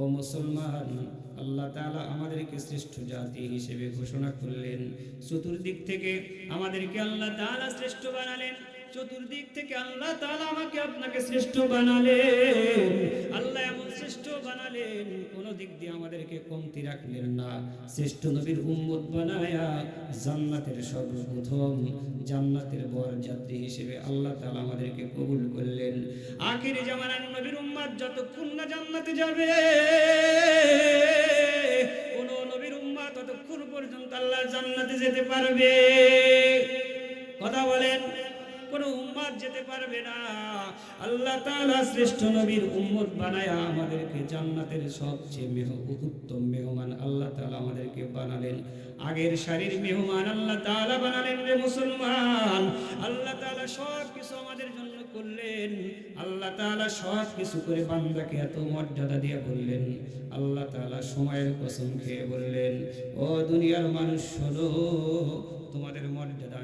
ও মুসলমান, আল্লাহ তালা আমাদেরকে শ্রেষ্ঠ জাতি হিসেবে ঘোষণা করলেন। চতুর্দিক থেকে আমাদেরকে আল্লাহ তালা শ্রেষ্ঠ বানালেন। চতুর্দিক থেকে আল্লাহ তাআলা আমাকে আপনাকে শ্রেষ্ঠ বানালেন। আল্লাহ এমন শ্রেষ্ঠ বানালেন, কোন দিক দিয়ে আমাদেরকে কমতি রাখলেন না। শ্রেষ্ঠ নবীর উম্মত বানায়া জান্নাতের সর্বপ্রথম, জান্নাতের বর যাত্রী হিসেবে আল্লাহ তাআলা আমাদেরকে কবুল করলেন। আখিরি জামানার নবীর উম্মত যতক্ষণ না জান্নাতে যাবে, কোন নবীর উম্মত ততক্ষণ পর্যন্ত আল্লাহ জান্নাতে যেতে পারবে। কথা বলেন। কোন উম্মত যেতে পারবে না। আল্লাহ তাআলা শ্রেষ্ঠ নবীর উম্মত বানায়া আমাদেরকে জান্নাতের সবচেয়ে মেহ, উত্তম মেহমান আল্লাহ তাআলা আমাদেরকে বানালেন। আগের সারির মেহমান আল্লাহ তাআলা বানালেন রে মুসলমান। আল্লাহ তাআলা সব কিছু আমাদের জন্য করলেন। আল্লাহ তাআলা সব কিছু করে বান্দাকে এত মর্যাদা দিয়ে বললেন আল্লাহ তাআলা সময়ের কসম খেয়ে বললেন, ও দুনিয়ার মানুষ শোনো, তোমাদের মর্যাদা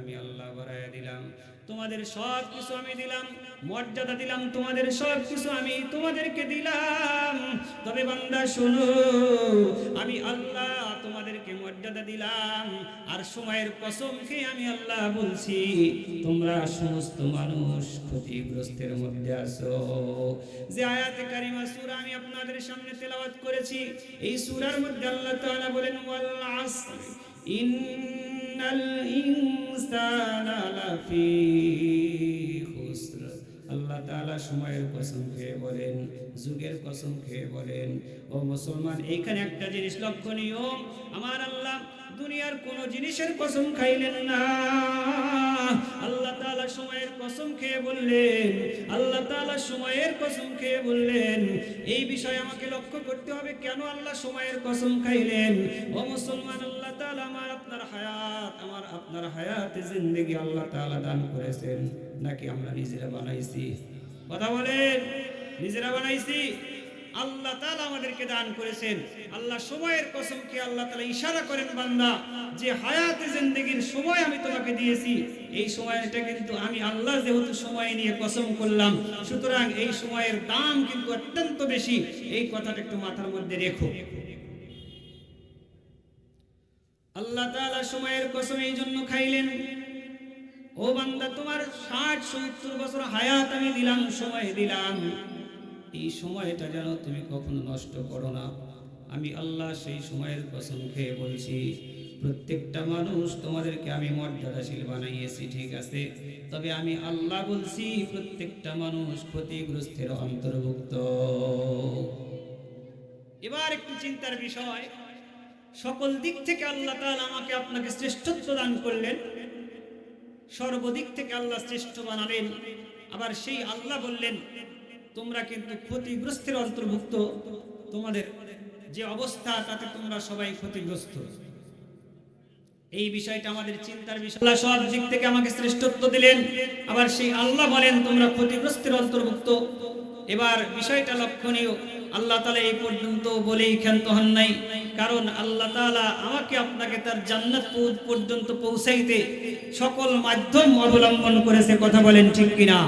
তোমাদের সব কিছু আমি দিলাম, মর্যাদা দিলাম তোমাদের সব কিছু আমি তোমাদেরকে দিলাম। তবে বান্দা, শোনো, আমি আল্লাহ তোমাদেরকে মর্যাদা দিলাম, আর সময়ের কসম খেয়ে আমি আল্লাহ বলছি, তোমরা সমস্ত মানুষ ক্ষতিগ্রস্তের মধ্যে আছো। যে আয়াতে কারিমা সূরা আমি আপনাদের সামনে তেলাওয়াত করেছি, এই সূরার মধ্যে আল্লাহ তাআলা বলেন, ওয়াল আসর। ইন্নাল ইনসানা লাফি খুসর আল্লাহ তাআলা সময়ের কসম খেয়ে বলেন, যুগের কসম খেয়ে বলেন, ও মুসলমান এইখানে একটা জিনিস লক্ষণীয়। আমার আল্লাহ দুনিয়ার কোন জিনিসের কসম খাইলেন না। আল্লাহ তাআলা সময়ের কসম খেয়ে বললেন, আল্লাহ তাআলা সময়ের কসম খেয়ে বললেন, এই বিষয়ে আমাকে লক্ষ্য করতে হবে কেন আল্লাহ সময়ের কসম খাইলেন? ও মুসলমান, আল্লাহ তাআলা আমার আপনার হায়াত, আমার আপনার হায়াতে জিন্দেগি আল্লাহ তাআলা দান করেছেন, নাকি আমরা নিজেরা বানাইছি? কথা বলেন, নিজেরা বানাইছি? আল্লাহ তাআলা আমাদেরকে দান করেছেন। আল্লাহ সময়ের কসম কি আল্লাহ তাআলা ইশারা করেন, বান্দা, যে হায়াতে জিন্দেগির সময় আমি তোমাকে দিয়েছি, এই সময়টা কিন্তু আমি আল্লাহ যেহেতু সময় নিয়ে কসম করলাম, সুতরাং এই সময়ের দাম কিন্তু অত্যন্ত বেশি। এই কথাটা একটু মাথার মধ্যে রেখো। আল্লাহ তাআলা সময়ের কসম এই জন্য খাইলেন, ও বান্দা, তোমার ষাট, সত্তর বছর হায়াত আমি দিলাম, সময় দিলাম। এই সময়টা যেন তুমি কখনো নষ্ট করো না। আমি আল্লাহ সেই সময়ের কসম খেয়ে বলছি, প্রত্যেকটা মানুষ তোমাদেরকে আমি মর্যাদাশীল বানাইয়েছি, ঠিক আছে? তবে আমি আল্লাহ বলছি, প্রত্যেকটা মানুষ ক্ষতিগ্রস্তের অন্তর্ভুক্ত। এবার একটু চিন্তার বিষয়, সকল দিক থেকে আল্লাহ আমাকে আপনাকে শ্রেষ্ঠত্ব দান করলেন। সর্বদিক থেকে আল্লাহ শ্রেষ্ঠ বানালেন। আবার সেই আল্লাহ বললেন তোমরা কিন্তু ক্ষতিগ্রস্তের অন্তর্ভুক্ত। তোমাদের যে অবস্থা, তাতে তোমরা সবাই ক্ষতিগ্রস্ত। এই বিষয়টা আমাদের চিন্তার বিষয়। সব দিক থেকে আমাকে শ্রেষ্ঠত্ব দিলেন। আবার সেই আল্লাহ বলেন, তোমরা ক্ষতিগ্রস্তের অন্তর্ভুক্ত। এবার বিষয়টা লক্ষণীয়। আল্লাহ তালা এই পর্যন্ত বলেই ক্ষান্ত হন নাই। কারণ আল্লাহ তাআলা আমাকে আপনাকে তার জান্নাত পর্যন্ত পৌঁছাইতে সকল মাধ্যম অবলম্বন করেছে। কথা বলেন ঠিক কিনা?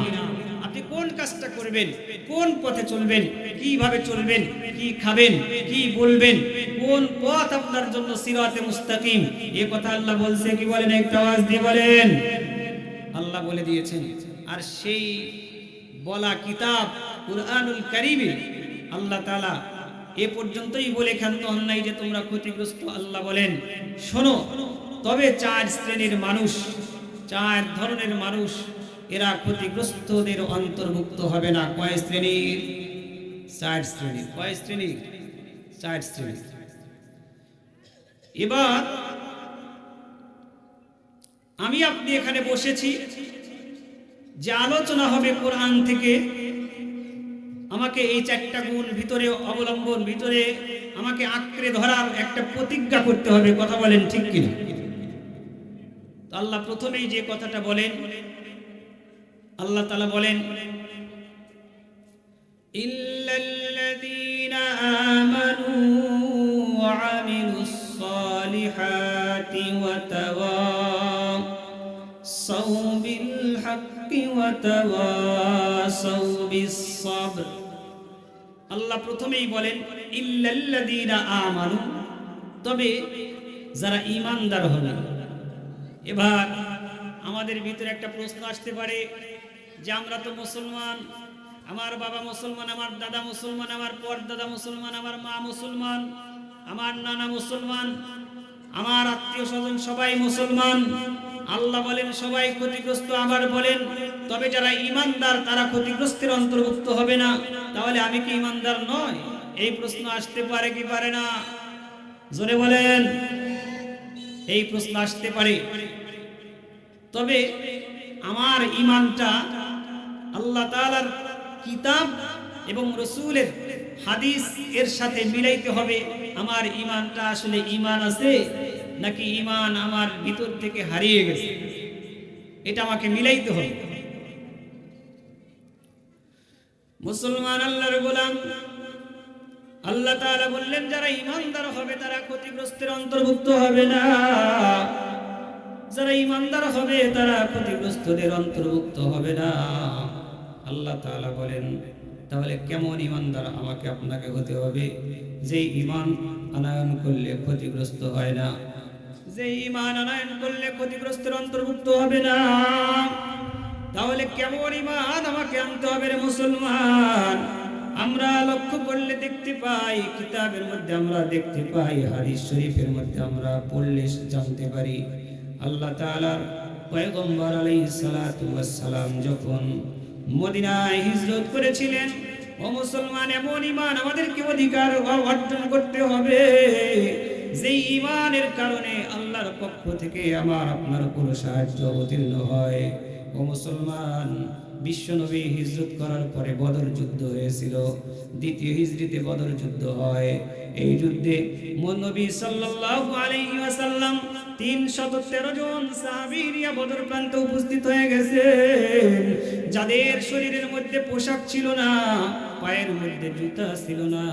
আপনি কোন কাজটা করবেন? কোন পথে চলবেন? কীভাবে চলবেন? কি খাবেন? কি বলবেন? কোন পথ আপনার জন্য সিরাতে মুস্তাকিম? এ কথা আল্লাহ বলছে, কি বলেন? একটু আওয়াজ দিয়ে বলেন। আল্লাহ বলে দিয়েছেন, আর সেই বলা কিতাব কুরআনুল কারিমে আল্লাহ তাআলা এ পর্যন্তই বলে ক্ষান্ত নাই যে তোমরা ক্ষতিগ্রস্ত আল্লাহ বলেন। শোনো, তবে চার শ্রেণির মানুষ, চার ধরনের মানুষ এরা ক্ষতিগ্রস্তদের অন্তর্ভুক্ত হবে না। কয় শ্রেণির? চার শ্রেণি কয় শ্রেণি চার শ্রেণি এবার আমি আপনি এখানে বসেছি। যে আলোচনা হবে কোরআন থেকে, আমাকে এই চারটা গুণ ভিতরে অবলম্বন, ভিতরে আমাকে আঁকড়ে ধরার একটা প্রতিজ্ঞা করতে হবে। কথা বলেন ঠিক কিনা? আল্লাহ প্রথমেই যে কথাটা বলেন আল্লাহ তালা বলেন ইল্লাল্লাযীনা আমানু ওয়া আমিলুস সালিহাতি ওয়া তাওয়াসাউ বিল হাক্কি ওয়া তাওয়াসাউ বিস সাবর। আল্লাহ প্রথমেই বলেন ইল্লাল্লাযীনা আমানু। তবে যারা ইমানদার হবে এবার আমাদের ভিতরে একটা প্রশ্ন আসতে পারে যে আমরা তো মুসলমান, আমার বাবা মুসলমান, আমার দাদা মুসলমান, আমার পরদাদা মুসলমান, আমার মা মুসলমান, আমার নানা মুসলমান, আমার আত্মীয় স্বজন সবাই মুসলমান। আল্লাহ বলেন, সবাই ক্ষতিগ্রস্ত আবার বলেন, তবে যারা ইমানদার তারা ক্ষতিগ্রস্তের অন্তর্ভুক্ত হবে না। তাহলে আমি কি ইমানদার নয় এই প্রশ্ন আসতে পারে কি পারে না? জোরে বলেন। এই প্রশ্ন আসতে পারে। তবে আমার ইমানটা আল্লাহ তাআলার কিতাব এবং রসুলের হাদিস এর সাথে মিলাইতে হবে। আমার ইমানটা আসলে ইমান আছে নাকি ইমান আমার ভিতর থেকে হারিয়ে গেছে? এটা আমাকে মিলাইতে হবে। মুসলমান আল্লাহর গোলাম আল্লাহ তাআলা বললেন, যারা ইমানদার হবে তারা ক্ষতিগ্রস্তের অন্তর্ভুক্ত হবে না। যারা ইমানদার হবে, তারা ক্ষতিগ্রস্তদের অন্তর্ভুক্ত হবে না। আল্লাহ তাআলা বলেন, তাহলে কেমন ইমানদার আমাকে আপনাকে হতে হবে? যে ইমান আনায়ন করলে ক্ষতিগ্রস্ত হয় না। যে ইমান আনায়ন করলে ক্ষতিগ্রস্তের অন্তর্ভুক্ত হবে না। তাহলে কেমন ইমান আমাকে আনতে হবে রে মুসলমান? আমরা লক্ষ্য করলে দেখতে পাই, কিতাবের মধ্যে আমরা দেখতে পাই, হাদিস শরীফের মধ্যে আমরা পড়লে জানতে পারি। আল্লাহ তাআলার পয়গম্বর আলাইহিস সালাতু ওয়াস সালাম যখন মদিনায় হিজরত করেছিলেন, ও মুসলমান, এমন ইমান আমাদেরকে অধিকার অর্জন করতে হবে, যেই ইমানের কারণে আল্লাহর পক্ষ থেকে আমার আপনার কোনো সাহায্য অবতীর্ণ হয়। ও মুসলমান, বিশ্বনবী হিজরত করার পরে বদর যুদ্ধ হয়েছিল। দ্বিতীয় হিজরিতে বদর যুদ্ধ হয়। এই যুদ্ধে নবী সাল্লাল্লাহু আলাইহি ওয়াসাল্লাম তেরো জন উপস্থিত হয়ে গেছেন যাদের শরীরের মধ্যে পোশাক ছিল না, পায়ের মধ্যে জুতা ছিল না,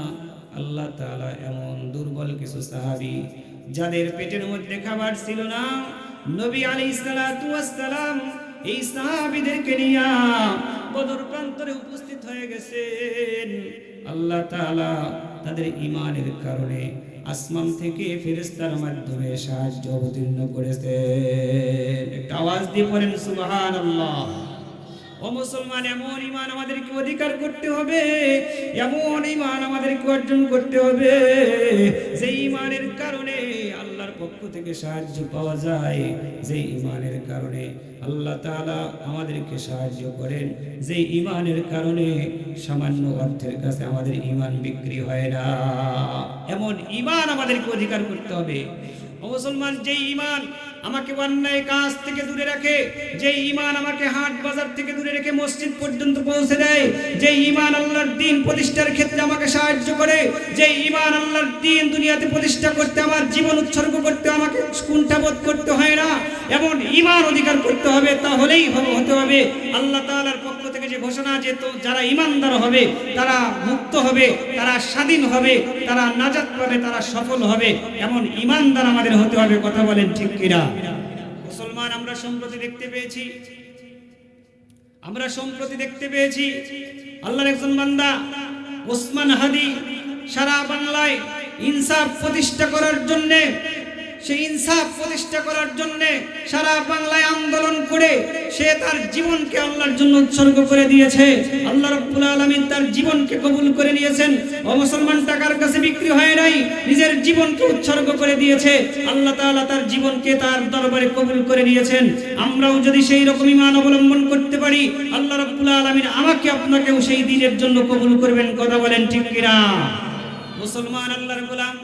আল্লাহ তাআলা এমন দুর্বল কিছু সাহাবি যাদের পেটের মধ্যে খাবার ছিল না, নবী ওয়াস সালাম এই সাহাবীদেরকে নিয়ে বদর প্রান্তরে উপস্থিত হয়ে গেছেন। আল্লাহ তাআলা তাদের ইমানের কারণে আসমান থেকে ফেরেস্তার মাধ্যমে সাহায্য অবতীর্ণ করেছে একটা আওয়াজ দিয়ে পড়েন সুবহানাল্লাহ। ও মুসলমান, এমন ইমান আমাদেরকে অধিকার করতে হবে, এমন ইমান আমাদেরকে অর্জন করতে হবে, যে ইমানের কারণে আল্লাহর পক্ষ থেকে সাহায্য পাওয়া যায়, যে ইমানের কারণে আল্লাহ তাআলা আমাদেরকে সাহায্য করেন, যে ইমানের কারণে সামান্য অর্থের কাছে আমাদের ইমান বিক্রি হয় না। এমন ইমান আমাদেরকে অধিকার করতে হবে। মুসলমান যে ইমান আমাকে অন্যায় কাজ থেকে দূরে রাখে। যে ইমান আমাকে হাট বাজার থেকে দূরে রেখে মসজিদ পর্যন্ত পৌঁছে দেয় যে ইমান আল্লাহর দিন প্রতিষ্ঠার ক্ষেত্রে আমাকে সাহায্য করে যে ইমান আল্লাহর দিন দুনিয়াতে প্রতিষ্ঠা করতে, আমার জীবন উৎসর্গ করতে, আমাকে কুণ্ঠাবোধ করতে হয় না, এমন ইমান অধিকার করতে হবে, তাহলেই হতে হবে। আল্লাহ পক্ষ থেকে যে ঘোষণা যে তো যারা ইমানদার হবে, তারা মুক্ত হবে, তারা স্বাধীন হবে, তারা নাজাত পাবে, তারা সফল হবে, এমন ইমানদার আমাদের হতে হবে, কথা বলেন ঠিক কিনা? মুসলমান আমরা সম্প্রতি দেখতে পেয়েছি। আমরা সম্প্রতি দেখতে পেয়েছি, আল্লাহর একজন বান্দা, ওসমান হাদি, সারা বাংলায় ইনসাফ প্রতিষ্ঠা করার জন্যে সেই ইনসাফ প্রতিষ্ঠা করার জন্য সারা বাংলায় আন্দোলন করে সে তার জীবনকে আল্লাহর জন্য উৎসর্গ করে দিয়েছে। আল্লাহ রাব্বুল আলামিন তার জীবনকে কবুল করে নিয়েছেন। ও মুসলমান টাকার কাছে বিক্রি হয় নাই, নিজের জীবনকে উৎসর্গ করে দিয়েছে। আল্লাহ তাআলা তার জীবনকে তার দরবারে কবুল করে নিয়েছেন। আমরাও যদি সেই রকম ইমান অবলম্বন করতে পারি, আল্লাহ রাব্বুল আলামিন আমাকে আপনাকেও সেই দিনের জন্য কবুল করবেন। কথা বলেন ঠিক কিনা? মুসলমান আল্লাহর গোলাম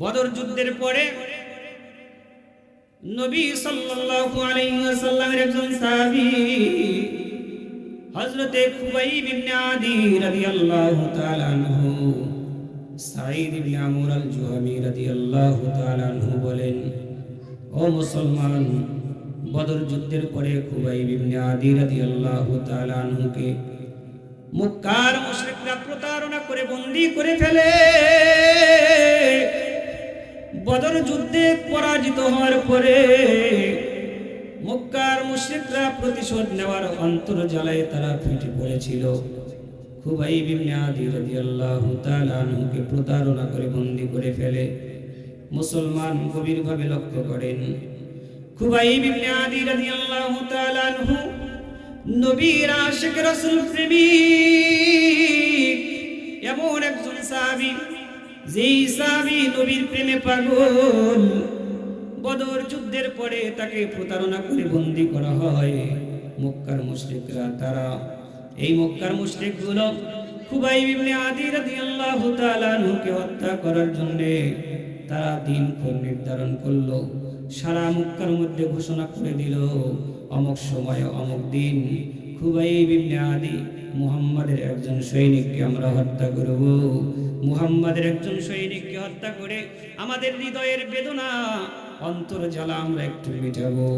বদর যুদ্ধের পরে নবী সাল্লাল্লাহু আলাইহি ওয়াসাল্লামের একজন সাহাবী হযরতে খুবাইব ইবনে আদি রাদিয়াল্লাহু তাআলা আনহু, সাঈদ ইবনে আমর আল জুহামি রাদিয়াল্লাহু তাআলা আনহু বলেন, ও মুসলমান, বদর যুদ্ধের পরে খুবাইব ইবনে আদি রাদিয়াল্লাহু তাআলা আনহুকে মক্কার মুশরিকরা প্রতারণা করে বন্দী করে ফেলে। বদর যুদ্ধে পরাজিত হওয়ার পরে মক্কার মুশরিকরা প্রতিশোধ নেওয়ার অন্তর জ্বালায় তারা ফেটে পড়েছিল। খুবাই রাদিয়াল্লাহু প্রতারণা করে, বন্দী করে ফেলে। মুসলমান গভীরভাবে লক্ষ্য করেন। খুবাই রাদিয়াল্লাহু তাআলা আনহু নবীর আশিক রাসূল প্রেমিক। এমন একজন সাহাবী বদর যুদ্ধের পরে তাকে প্রতারণা করে করা হয়। তারা, এই মক্কার হত্যা করার জন্য তারা দিন ক্ষণ নির্ধারণ করল, সারা মক্কার মধ্যে ঘোষণা করে দিল, অমুক সময় অমুক দিন খুবাই ইবনে আদি মুহাম্মাদের একজন সৈনিককে আমরা হত্যা করব। মুহাম্মাদের একজন সৈনিককে হত্যা করে আমাদের হৃদয়ের বেদনা অন্তর জ্বালা আমরা একটু মিটাবো।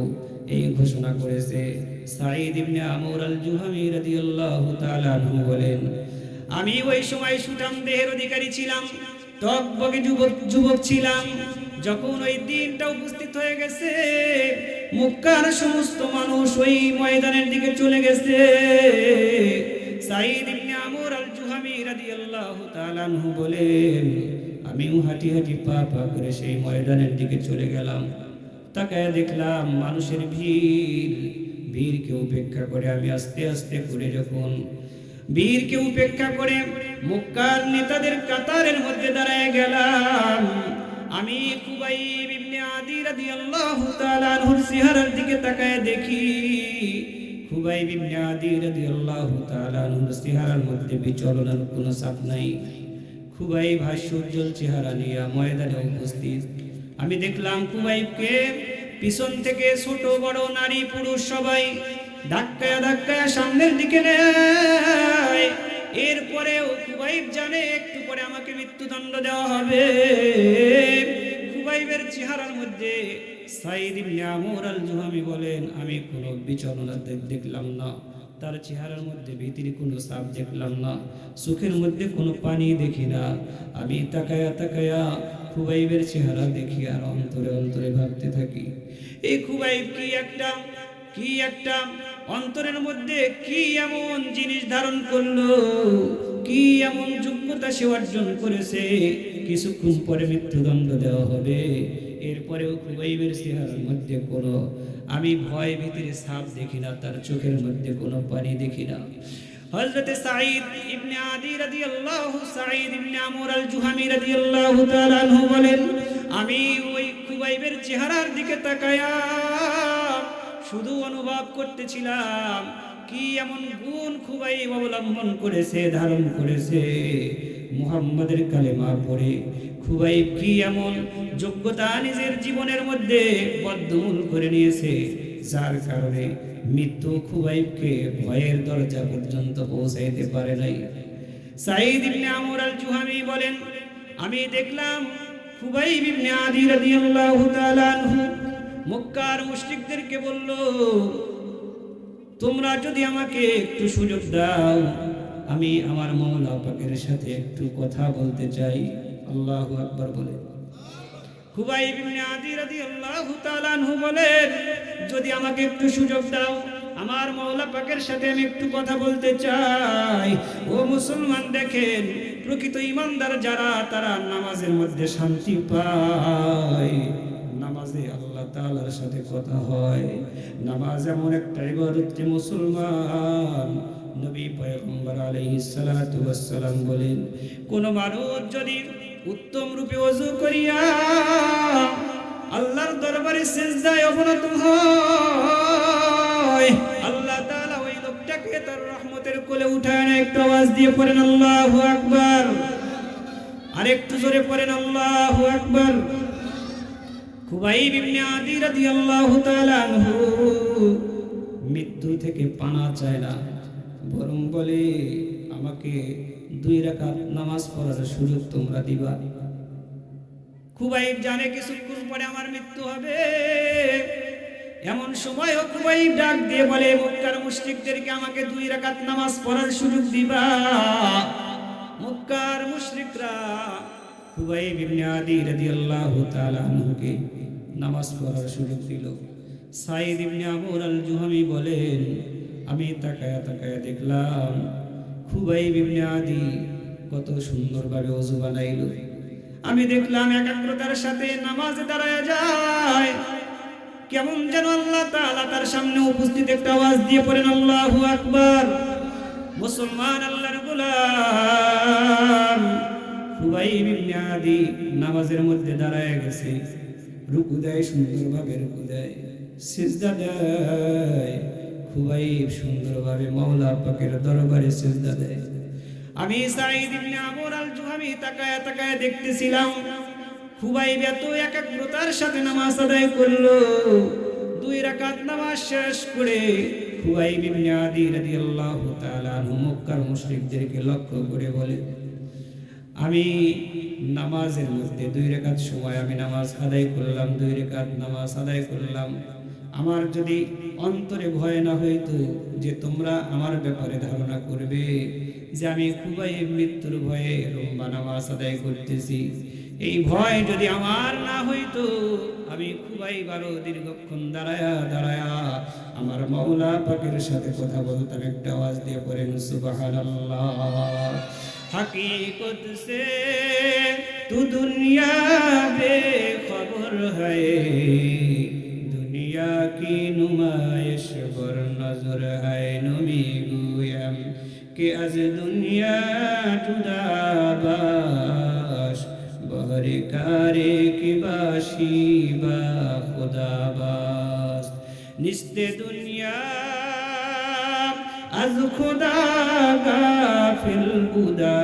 এই ঘোষণা করেছে সাঈদ ইবনে আমর আল জুহামি রাদিয়াল্লাহু তাআলা আনহু বলেন, আমি ওই সময় সুঠাম দেহের অধিকারী ছিলাম, টকবগে যুবক যুবক ছিলাম। যখন ওই দিনটা উপস্থিত হয়ে গেছে, মক্কার সমস্ত মানুষ ওই ময়দানের দিকে চলে গেছে। সাঈদ বলেন, আমিও হাঁটি হাঁটি পা পা করে সেই ময়দানের দিকে চলে গেলাম। তাকায় দেখলাম মানুষের ভিড়। ভিড়কে উপেক্ষা করে আমি আস্তে আস্তে করে যখন বীরকে উপেক্ষা করে মক্কার নেতাদের কাতারের মধ্যে দাঁড়ায় গেলাম, আমি কুবাই ইবনে আদি রাদিয়াল্লাহু তাআলা আনহুর চেহারার দিকে তাকায় দেখি খুবাই ইবনে আদি রাদিয়াল্লাহু তাআলা আনহুর চেহারার মধ্যে বিচলনের কোনো ছাপ নাই। খুবাই ভাস্যোজ্জ্বল চেহারা নিয়ে ময়দানে উপস্থিত। আমি দেখলাম খুবাইবকে পিছন থেকে ছোট বড় নারী পুরুষ সবাই ধাক্কায়া ধাক্কায়া সামনের দিকে নেয়। এরপরেও খুবাইব জানে একটু পরে আমাকে মৃত্যুদণ্ড দেওয়া হবে। খুবাইবের চেহারার মধ্যে সাইদ ইবনে আল জুহামি বলেন, আমি কোনো বিচলনা দেখলাম না। তার চেহারার মধ্যে ভিতরে কোনো সাপ দেখলাম না। চোখের মধ্যে কোনো পানি দেখি না। আমি তাকায়া তাকায়া খুবাইবের চেহারা দেখি আর অন্তরে অন্তরে ভাবতে থাকি এই খুবাইব কি একটা কি একটা? অন্তরের মধ্যে কি এমন জিনিস ধারণ করল? কি এমন যোগ্যতা সে অর্জন করেছে? কিছুক্ষণ পরে মৃত্যুদণ্ড দেওয়া হবে। এরপরেও খুবাইবের চেহারার মধ্যে কোনো, আমি ভয় ভীতির সাপ দেখি না, তার চোখের মধ্যে কোনো পানি দেখি না। হযরতে সাঈদ ইবনে আদি রাদিয়াল্লাহু, সাঈদ ইবনে আমর আল জুহামি রাদিয়াল্লাহু তাআলা আনহু বলেন, আমি ওই খুবাইবের চেহারার দিকে তাকায়া শুধু অনুভব করতেছিলাম, কি এমন গুণ খুবাইব অবলম্বন করেছে, ধারণ করেছে, মুহাম্মাদের কালেমা পড়ে। খুবাই কি এমন যোগ্যতা নিজের জীবনের মধ্যে বদ্ধমূল করে নিয়েছে। যার কারণে মৃত্যু খুবাইবকে ভয়ের দরজা পর্যন্ত পৌঁছাইতে পারে নাই। সাঈদ ইবনে আমর আল জুহামি বলেন, আমি দেখলাম খুবাইব ইবনে আদি রাদিয়াল্লাহু তাআলা আনহু মক্কার মুশরিকদেরকে বলল, তোমরা যদি আমাকে একটু সুযোগ দাও, আমি আমার মৌলা পাকের সাথে একটু কথা বলতে চাই। আল্লাহু আকবার বলে। ইবনে আদি রাদিয়াল্লাহু তাআলা আনহু বলেন, যদি আমাকে একটু সুযোগ দাও, আমার মৌলা পাকের সাথে আমি একটু কথা বলতে চাই। ও মুসলমান দেখেন, প্রকৃত ইমানদার যারা, তারা নামাজের মধ্যে শান্তি পায়। নামাজে আল্লাহ তাআলার সাথে কথা হয়। নামাজ এমন একটা ইবাদত মুসলমান নবী পয়গম্বর আলাইহিস সালাতু বলেন, কোন মানুষ যদি উত্তম রূপে ওযু করিয়া আল্লাহর দরবারে সিজদায় অবনত হয়। আল্লাহ তাআলা ওই লোকটাকে তার রহমতের কোলে উঠায় না, একটু আওয়াজ দিয়ে পড়েন, আল্লাহু আকবার। আর একটু জোরে পড়েন, আল্লাহু আকবার। খুবাইব ইবনে আদি রাদিয়াল্লাহু তাআলা আনহু মৃত্যু থেকে পানা চায় না, বরং বলে, আমাকে দুই রাকাত নামাজ পড়ার সুযোগ তোমরা দিবা। খুবাইব জানে কিছুক্ষণ পরে আমার মৃত্যু হবে। এমন সময়ও খুবাইব ডাক দিয়ে বলে, মক্কার মুশরিকদেরকে আমাকে দুই রাকাত নামাজ পড়ার সুযোগ দিবা। মক্কার মুশরিকরা খুবাইব ইবনে আদি রাদিয়াল্লাহু তাআলা নামাজ পড়ার সুযোগ দিল। সাইদ ইবনে আমর আল জুহামি বলেন, আমি তাকায়া তাকায়া দেখলাম খুবই বিবনে আদি কত সুন্দরভাবে অজু বানাইল। আমি দেখলাম একাগ্রতার সাথে নামাজে দাঁড়ায় যায়। কেমন যেন আল্লাহ তাআলা তার সামনে উপস্থিত একটা আওয়াজ দিয়ে পড়েন, আল্লাহু আকবার। মুসলমান আল্লাহর গোলাম খুবাই ইবনে আদি নামাজের মধ্যে দাঁড়ায় গেছে। রুকু দেয়, সুন্দরভাবে রুকু দেয়, সিজদা দেয়। খুবাই সুন্দরভাবে মাওলা পাকের দরবারে সিজদা দেয়। আমি সাঈদ ইবনে আমর আল জুহামি তাকায় তাকায় দেখতেছিলাম। খুবাই এত একাগ্রতার সাথে নামাজ আদায় করল। দুই রাকাত নামাজ শেষ করে খুবাই ইবনে আদি রাদিয়াল্লাহু তাআলা মক্কার মুশরিকদেরকে লক্ষ্য করে বলে, আমি নামাজের মধ্যে দুই রেখাত সময় আমি নামাজ আদায় করলাম, দুই রেখাত নামাজ আদায় করলাম। আমার যদি অন্তরে ভয় না হইত যে তোমরা আমার ব্যাপারে ধারণা করবে যে আমি খুবই মৃত্যুর ভয়ে রোম্বা নামাজ আদায় করতেছি, এই ভয় যদি আমার না হইতো, আমি খুবই বারো দীর্ঘক্ষণ দাঁড়ায়া দাঁড়ায়া আমার মৌলা পাখির সাথে কথা বলতাম, একটা আওয়াজ দিয়ে পড়েন সুবাহ হাকি করতেছে তু দুনিয়া বে খবর হয় কি নুমাইশ বর নজর হাই নুমি গুয়াম কে আজ দুনিয়া টুদা বাস বহরে কারে কি বাসি বা খোদা বাস নিস্তে দুনিয়া আজ খোদা গা বুদা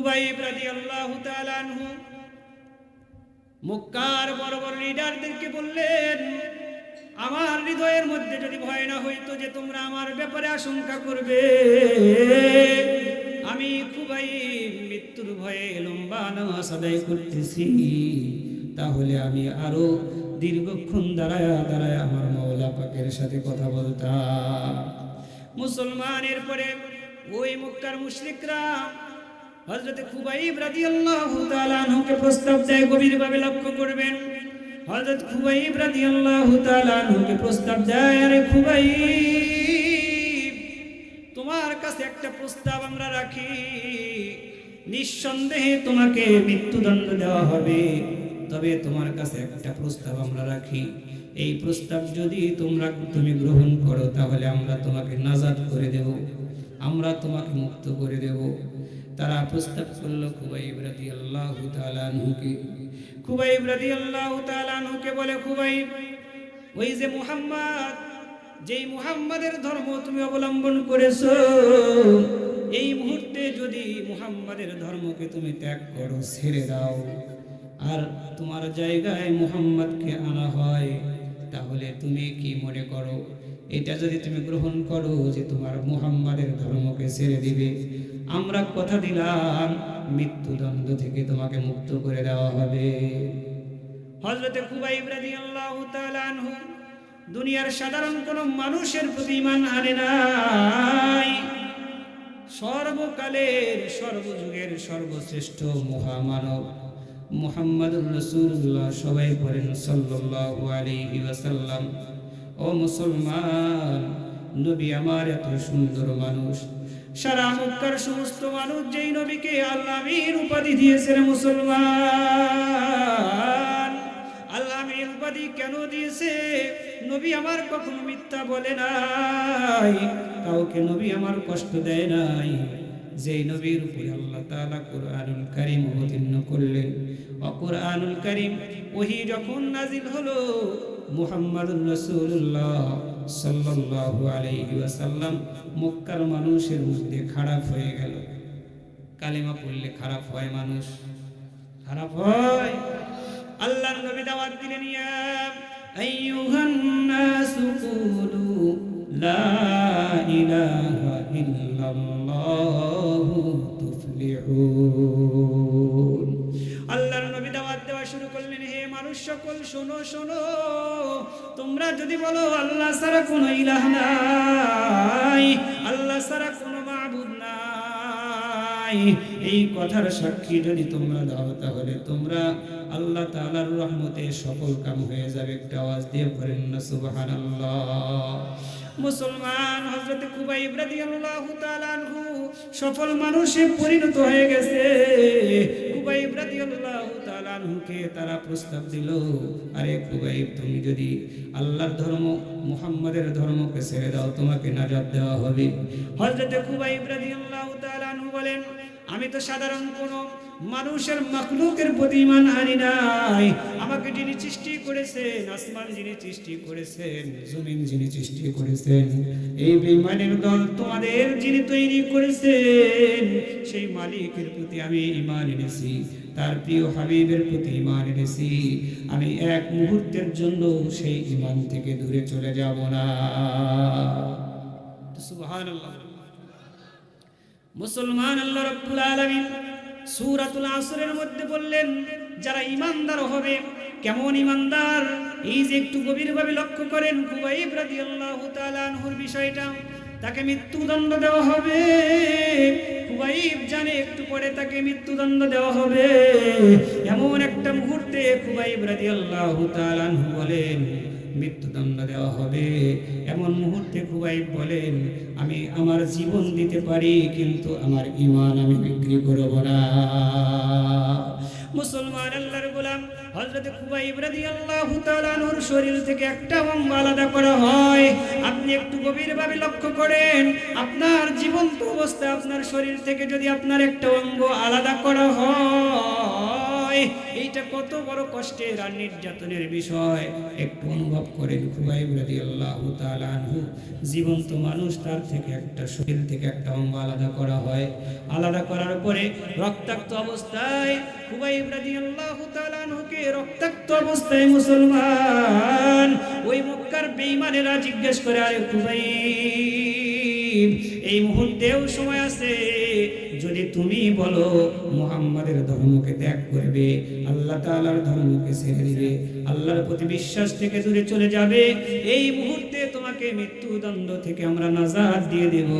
খুবাইব রাদিয়াল্লাহু তাআলা আনহু। মক্কার বড় বড় লিডারদেরকে বললেন, আমার হৃদয়ের মধ্যে যদি ভয় না হইতো যে তোমরা আমার ব্যাপারে আশঙ্কা করবে, আমি খুবই মৃত্যুর ভয়ে লম্বা নামাজ আদায় করতেছি। তাহলে আমি আরও দীর্ঘক্ষণ দাঁড়ায় দাঁড়ায় আমার মৌলা পাকের সাথে কথা বলতাম। মুসলমানের পরে ওই মক্কার মুশরিকরা হজরতে খুবাইব রাদিয়াল্লাহু তাআলা আনহুকে প্রস্তাব দেয়, গভীরভাবে লক্ষ্য করবেন। হযরত খুবাইব রাদিয়াল্লাহু তাআলা আনহুকে প্রস্তাব দেয়, আরে খুবাইব, তোমার কাছে একটা প্রস্তাব আমরা রাখি। নিঃসন্দেহে তোমাকে মৃত্যুদণ্ড দেওয়া হবে, তবে তোমার কাছে একটা প্রস্তাব আমরা রাখি। এই প্রস্তাব যদি তোমরা তুমি গ্রহণ করো, তাহলে আমরা তোমাকে নাজাদ করে দেব। আমরা তোমাকে মুক্ত করে দেব। তারা প্রস্তাব করল খুবাইব রাদিয়াল্লাহু তাআলা আনহুকে। খুবাইব রাদিয়াল্লাহু তাআলা আনহুকে বলে, খুবাইব, ওই যে মুহাম্মদ, যেই মুহাম্মাদের ধর্ম তুমি অবলম্বন করেছ, এই মুহূর্তে যদি মুহাম্মাদের ধর্মকে তুমি ত্যাগ করো, ছেড়ে দাও। আর তোমার জায়গায় মুহাম্মদকে আনা হয়, তাহলে তুমি কি মনে করো? এটা যদি তুমি গ্রহণ করো যে তোমার মুহাম্মাদের ধর্মকে ছেড়ে দিবে, আমরা কথা দিলাম, মৃত্যুদণ্ড থেকে তোমাকে মুক্ত করে দেওয়া হবে। হজরতে খুবাইব রাদিয়াল্লাহু তাআলা দুনিয়ার সাধারণ কোন মানুষের প্রতি ইমান আনে নাই। সর্বকালের, সর্বযুগের সর্বশ্রেষ্ঠ মহামানব মুহাম্মাদুর রাসূলুল্লাহ সবাই পড়েন সাল্লাল্লাহু আলাইহি ওয়াসাল্লাম। ও মুসলমান, নবী আমার এত সুন্দর মানুষ। সারা মক্কার সমস্ত মানুষ যেই নবীকে আল্লাহ আমির উপাধি দিয়েছেন মুসলমান, আল্লাহ আমির উপাধি কেন দিয়েছে? নবী আমার কখনো মিথ্যা বলে নাই, কাউকে নবী আমার কষ্ট দেয় নাই। যেই নবীর উপরে আল্লাহ তাআলা কোরআনুল কারীম অবতীর্ণ করলেন। অকুরআনুল কারীম ওহি যখন নাজিল হলো মুহাম্মাদুর রাসূলুল্লাহ সাল্লাল্লাহু আলাইহি ওয়াসাল্লাম মক্কার মানুষের মধ্যে খারাপ হয়ে গেল। কালিমা পড়লে খারাপ হয় মানুষ। খারাপ হয়? আল্লাহর নবী দাওয়াত দিলেন, ইয়া আইয়ুহান নাসু কুলু লা ইলাহা ইল্লাল্লাহু তুফলিহুন মানুষ সকল শোনো শোনো। তোমরা যদি বলো, আল্লাহ ছাড়া কোনো ইলাহ নাই, আল্লাহ সারা কোনো মাবুদ নাই। এই কথার সাক্ষী যদি তোমরা দাও, তাহলে তোমরা আল্লাহ তাআলার রহমতে সফল কাম হয়ে যাবে। একটা আওয়াজ দিয়ে পড়েন না, সুবহানাল্লাহ। মুসলমান হযরত কুবাইব রাদিয়াল্লাহু তাআলা আনহু সফল মানুষে পরিণত হয়ে গেছে। কুবাইব রাদিয়াল্লাহু তাআলা আনহুকে তারা প্রস্তাব দিল, আরে কুবাইব তুমি যদি আল্লাহর ধর্ম, মুহাম্মাদের ধর্মকে ছেড়ে দাও, তোমাকে নাজাত দেওয়া হবে। হযরত কুবাইব রাদিয়াল্লাহু তাআলা আনহু বলেন, আমি তো সাধারণ কোনো মানুষের মাখলুকের প্রতি ইমান আনি নাই। আমাকে যিনি সৃষ্টি করেছেন, আসমান যিনি সৃষ্টি করেছেন, জমিন যিনি সৃষ্টি করেছেন, এই বেঈমানের দল তোমাদের যিনি তৈরি করেছেন, সেই মালিকের প্রতি আমি ইমান এনেছি। তার প্রিয় হাবিবের প্রতি ইমান এনেছি। আমি এক মুহূর্তের জন্য সেই ইমান থেকে দূরে চলে যাব না। মুসলমান আল্লাহ রাব্বুল আলামিন সূরাতুল আসরের মধ্যে বললেন, যারা ইমানদার হবে, কেমন ইমানদার এই যে একটু গভীরভাবে লক্ষ্য করেন কুবাইব রাদিয়াল্লাহু তাআলা আনহুর বিষয়টা, তাকে মৃত্যুদণ্ড দেওয়া হবে। কুবাইব জানে একটু পরে তাকে মৃত্যুদণ্ড দেওয়া হবে। এমন একটা মুহূর্তে খুবাইব তাআলা আনহু বলেন, মৃত্যুদণ্ড দেওয়া হবে। এমন মুহূর্তে খুবাইব বলেন, আমি আমার জীবন দিতে পারি, কিন্তু আমার ইমান আমি বিক্রি করব না। মুসলমান আল্লাহর গোলাম। হজরত খুবাইব রাদিয়াল্লাহু তাআলা নূর শরীর থেকে একটা অঙ্গ আলাদা করা হয়। আপনি একটু গভীরভাবে লক্ষ্য করেন, আপনার জীবন্ত অবস্থায় আপনার শরীর থেকে যদি আপনার একটা অঙ্গ আলাদা করা হয় এইটা কত বড় কষ্টের আর নির্যাতনের বিষয়। একটু অনুভব করেন আনহু। জীবন্ত মানুষ, তার থেকে একটা শরীর থেকে একটা অঙ্গ আলাদা করা হয়। আলাদা করার পরে রক্তাক্ত অবস্থায় আনহুকে রক্তাক্ত অবস্থায় মুসলমান। ওই মক্কার বেঈমানেরা জিজ্ঞেস করে, আরে খুবাইব এই মুহূর্তেও সময় আছে। যদি তুমি বলো, মুহাম্মাদের ধর্মকে ত্যাগ করবে, আল্লাহ তাআলার ধর্মকে ছেড়ে দিবে, আল্লাহর প্রতি বিশ্বাস থেকে দূরে চলে যাবে, এই মুহূর্তে তোমাকে মৃত্যুদণ্ড থেকে আমরা নাজাত দিয়ে দেব।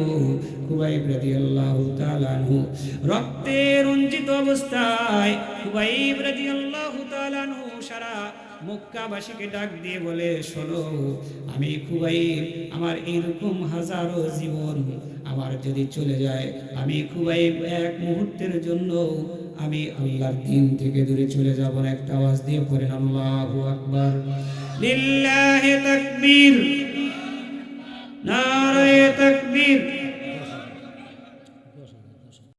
খুবাইব রাদিয়াল্লাহু তাআলা আনহু। রক্তে রঞ্জিত অবস্থায় খুবাইব রাদিয়াল্লাহু তাআলা আনহু সারা মক্কাবাসীকে ডাক দিয়ে বলে, শোনো, আমি খুবই আমার এইরকম হাজারো জীবন আমার যদি চলে যায়, আমি খুবই এক মুহূর্তের জন্য আমি আল্লাহর দিন থেকে দূরে চলে যাব না। একটা আওয়াজ দিয়ে পড়েন আল্লাহু আকবার। লিল্লাহি তাকবীর, নারায়ে তাকবীর।